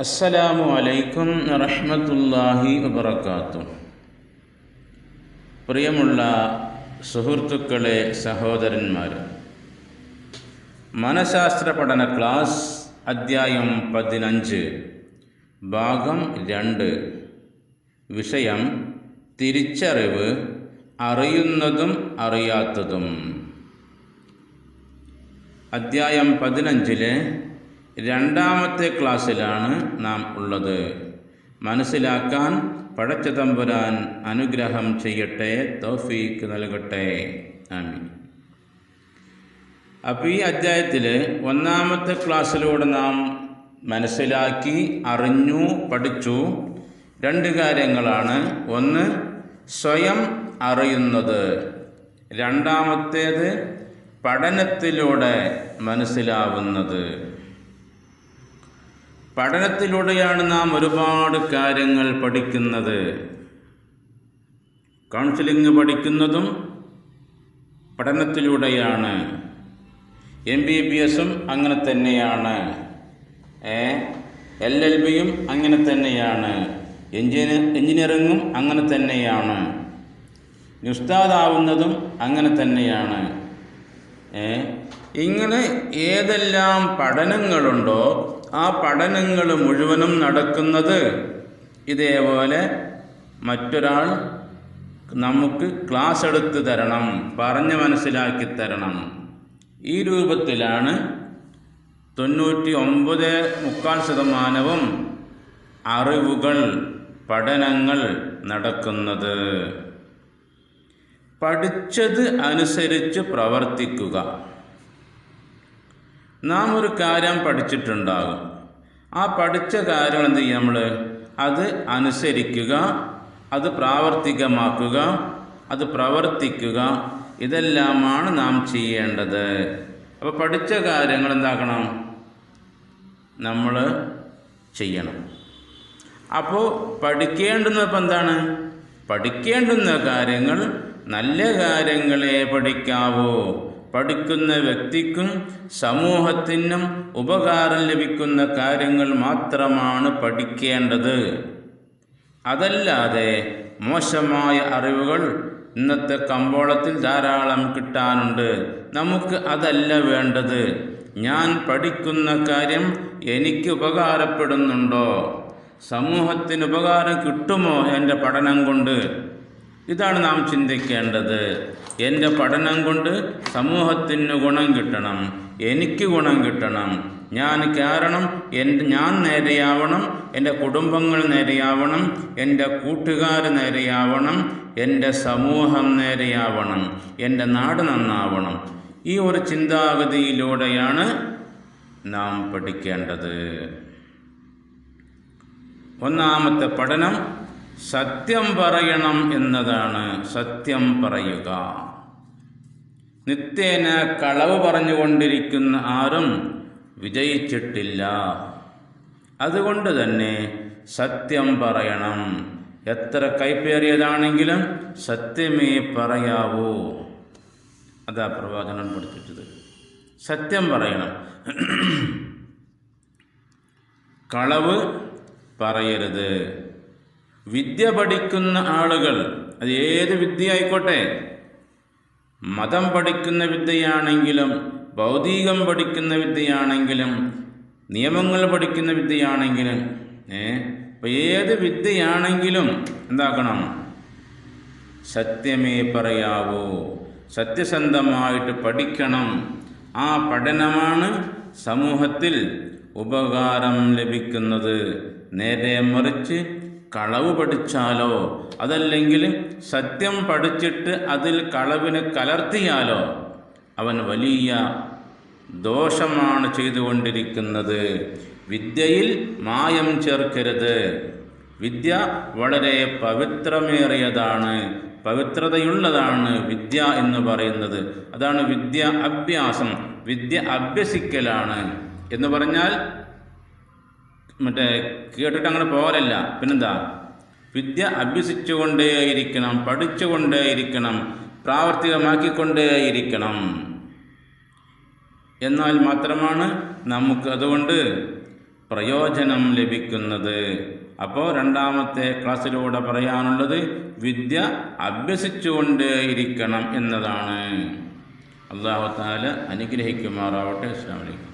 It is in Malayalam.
അസ്സലാമു അലൈക്കും റഹ്മത്തുല്ലാഹി വബർക്കാത്തു പ്രിയമുള്ള സുഹൃത്തുക്കളെ സഹോദരന്മാർ മനഃശാസ്ത്ര പഠന ക്ലാസ് അദ്ധ്യായം പതിനഞ്ച് ഭാഗം രണ്ട്. വിഷയം തിരിച്ചറിവ് അറിയുന്നതും അറിയാത്തതും. അദ്ധ്യായം പതിനഞ്ചിലെ രണ്ടാമത്തെ ക്ലാസ്സിലാണ് നാം ഉള്ളത്. മനസ്സിലാക്കാൻ പടച്ച തമ്പുരാൻ അനുഗ്രഹം ചെയ്യട്ടെ തൗഫീക്ക് നൽകട്ടെ. ആമീൻ. അപ്പോൾ ഈ അധ്യായത്തിൽ ഒന്നാമത്തെ ക്ലാസ്സിലൂടെ നാം മനസ്സിലാക്കി അറിഞ്ഞു പഠിച്ചു രണ്ട് കാര്യങ്ങളാണ്. ഒന്ന് സ്വയം അറിയുന്നത്. രണ്ടാമത്തേത് പഠനത്തിലൂടെ മനസ്സിലാവുന്നത്. പഠനത്തിലൂടെയാണ് നാം ഒരുപാട് കാര്യങ്ങൾ പഠിക്കുന്നത്. കൗൺസിലിംഗ് പഠിക്കുന്നതും പഠനത്തിലൂടെയാണ്. എം ബി ബി എസും അങ്ങനെ തന്നെയാണ്. എൽ എൽ ബിയും അങ്ങനെ തന്നെയാണ്. എഞ്ചിനി എഞ്ചിനീയറിങ്ങും അങ്ങനെ തന്നെയാണ്. ഉസ്താദാവുന്നതും അങ്ങനെ തന്നെയാണ്. ഇങ്ങനെ ഏതെല്ലാം പഠനങ്ങളുണ്ടോ ആ പഠനങ്ങൾ മുഴുവനും നടക്കുന്നത് ഇതേപോലെ മറ്റൊരാൾ നമുക്ക് ക്ലാസ് എടുത്ത് തരണം പറഞ്ഞ് മനസ്സിലാക്കി തരണം. ഈ രൂപത്തിലാണ് തൊണ്ണൂറ്റി ഒമ്പത് മുക്കാൽ ശതമാനവും അറിവുകൾ പഠനങ്ങൾ നടക്കുന്നത്. പഠിച്ചത് അനുസരിച്ച് പ്രവർത്തിക്കുക. നാം ഒരു കാര്യം പഠിച്ചിട്ടുണ്ടാകും. ആ പഠിച്ച കാര്യങ്ങൾ എന്ത് ചെയ്യുക നമ്മൾ അത് അനുസരിക്കുക അത് പ്രാവർത്തികമാക്കുക അത് പ്രവർത്തിക്കുക. ഇതെല്ലാമാണ് നാം ചെയ്യേണ്ടത്. അപ്പോൾ പഠിച്ച കാര്യങ്ങൾ എന്താക്കണം നമ്മൾ ചെയ്യണം. അപ്പോൾ പഠിക്കേണ്ടുന്നപ്പോൾ എന്താണ്? പഠിക്കേണ്ടുന്ന കാര്യങ്ങൾ നല്ല കാര്യങ്ങളെ പഠിക്കാവൂ? പഠിക്കുന്ന വ്യക്തിക്കും സമൂഹത്തിനും ഉപകാരം ലഭിക്കുന്ന കാര്യങ്ങൾ മാത്രമാണ് പഠിക്കേണ്ടത്. അതല്ലാതെ മോശമായ അറിവുകൾ ഇന്നത്തെ കമ്പോളത്തിൽ ധാരാളം കിട്ടാനുണ്ട്. നമുക്ക് അതല്ല വേണ്ടത്. ഞാൻ പഠിക്കുന്ന കാര്യം എനിക്ക് ഉപകാരപ്പെടുന്നുണ്ടോ? സമൂഹത്തിന് ഉപകാരം കിട്ടുമോ എന്റെ പഠനം കൊണ്ട്? ഇതാണ് നാം ചിന്തിക്കേണ്ടത്. എന്റെ പഠനം കൊണ്ട് സമൂഹത്തിന് ഗുണം കിട്ടണം. എനിക്ക് ഗുണം കിട്ടണം. ഞാൻ കാരണം എന്റെ ഞാൻ നേരെയാവണം. എന്റെ കുടുംബങ്ങൾ നേരെയാവണം. എന്റെ കൂട്ടുകാർ നേരെയാവണം. എന്റെ സമൂഹം നേരെയാവണം. എന്റെ നാട് നന്നാവണം. ഈ ഒരു ചിന്താഗതിയിലൂടെയാണ് നാം പഠിക്കേണ്ടത്. ഒന്നാമത്തെ പഠനം സത്യം പറയണം എന്നതാണ് സത്യം പറയുക. നിത്യേന കളവ് പറഞ്ഞുകൊണ്ടിരിക്കുന്ന ആരും വിജയിച്ചിട്ടില്ല. അതുകൊണ്ട് തന്നെ സത്യം പറയണം. എത്ര കൈപ്പേറിയതാണെങ്കിലും സത്യമേ പറയാവൂ. അതാ പ്രവാചകൻ പഠിപ്പിച്ചത്. സത്യം പറയണം. കളവ് പറയരുത്. വിദ്യ പഠിക്കുന്ന ആളുകൾ അത് ഏത് വിദ്യ ആയിക്കോട്ടെ മതം പഠിക്കുന്ന വിദ്യയാണെങ്കിലും ഭൗതികം പഠിക്കുന്ന വിദ്യയാണെങ്കിലും നിയമങ്ങൾ പഠിക്കുന്ന വിദ്യയാണെങ്കിലും ഏ അപ്പോൾ ഏത് വിദ്യയാണെങ്കിലും എന്താക്കണം? സത്യമേ പറയാവൂ. സത്യസന്ധമായിട്ട് പഠിക്കണം. ആ പഠനമാണ് സമൂഹത്തിൽ ഉപകാരം ലഭിക്കുന്നത്. നേരെ മറിച്ച് കളവ് പഠിച്ചാലോ? അതല്ലെങ്കിൽ സത്യം പഠിച്ചിട്ട് അതിൽ കളവിന് കലർത്തിയാലോ? അവൻ വലിയ ദോഷമാണ് ചെയ്തുകൊണ്ടിരിക്കുന്നത്. വിദ്യയിൽ മായം ചേർക്കരുത്. വിദ്യ വളരെ പവിത്രമേറിയതാണ്. പവിത്രതയുള്ളതാണ് വിദ്യ എന്ന് പറയുന്നത്. അതാണ് വിദ്യ അഭ്യാസം. വിദ്യ അഭ്യസിക്കലാണ് എന്ന് പറഞ്ഞാൽ മറ്റേ കേട്ടിട്ട് അങ്ങനെ പോകലല്ല പിന്നെന്താ? വിദ്യ അഭ്യസിച്ചുകൊണ്ടേയിരിക്കണം പഠിച്ചുകൊണ്ടേയിരിക്കണം പ്രാവർത്തികമാക്കിക്കൊണ്ടേയിരിക്കണം. എന്നാൽ മാത്രമാണ് നമുക്ക് അതുകൊണ്ട് പ്രയോജനം ലഭിക്കുന്നത്. അപ്പോൾ രണ്ടാമത്തെ ക്ലാസ്സിലൂടെ പറയാനുള്ളത് വിദ്യ അഭ്യസിച്ചുകൊണ്ടേയിരിക്കണം എന്നതാണ്. അള്ളാഹു താല അനുഗ്രഹിക്കുമാറാവട്ടെ. അസ്സാം വലൈക്കും